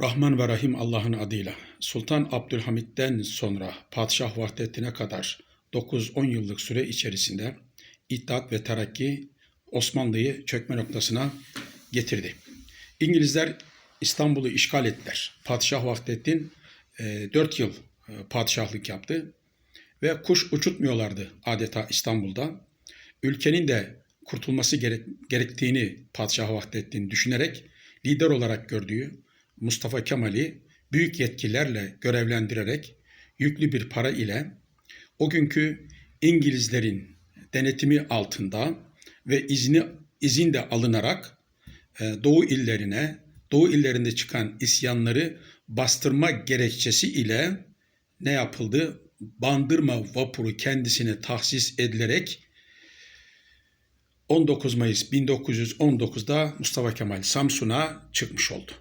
Rahman ve Rahim Allah'ın adıyla. Sultan Abdülhamid'den sonra Padişah Vahdettin'e kadar 9-10 yıllık süre içerisinde İttihat ve Terakki Osmanlı'yı çökme noktasına getirdi. İngilizler İstanbul'u işgal ettiler. Padişah Vahdettin 4 yıl e, padişahlık yaptı ve kuş uçutmuyorlardı adeta İstanbul'da. Ülkenin de kurtulması gerek- gerektiğini Padişah Vahdettin düşünerek lider olarak gördüğü Mustafa Kemal'i büyük yetkilerle görevlendirerek yüklü bir para ile o günkü İngilizlerin denetimi altında ve izni izin de alınarak e, Doğu illerine, Doğu illerinde çıkan isyanları bastırma gerekçesi ile ne yapıldı? Bandırma vapuru kendisine tahsis edilerek 19 Mayıs 1919'da Mustafa Kemal Samsun'a çıkmış oldu.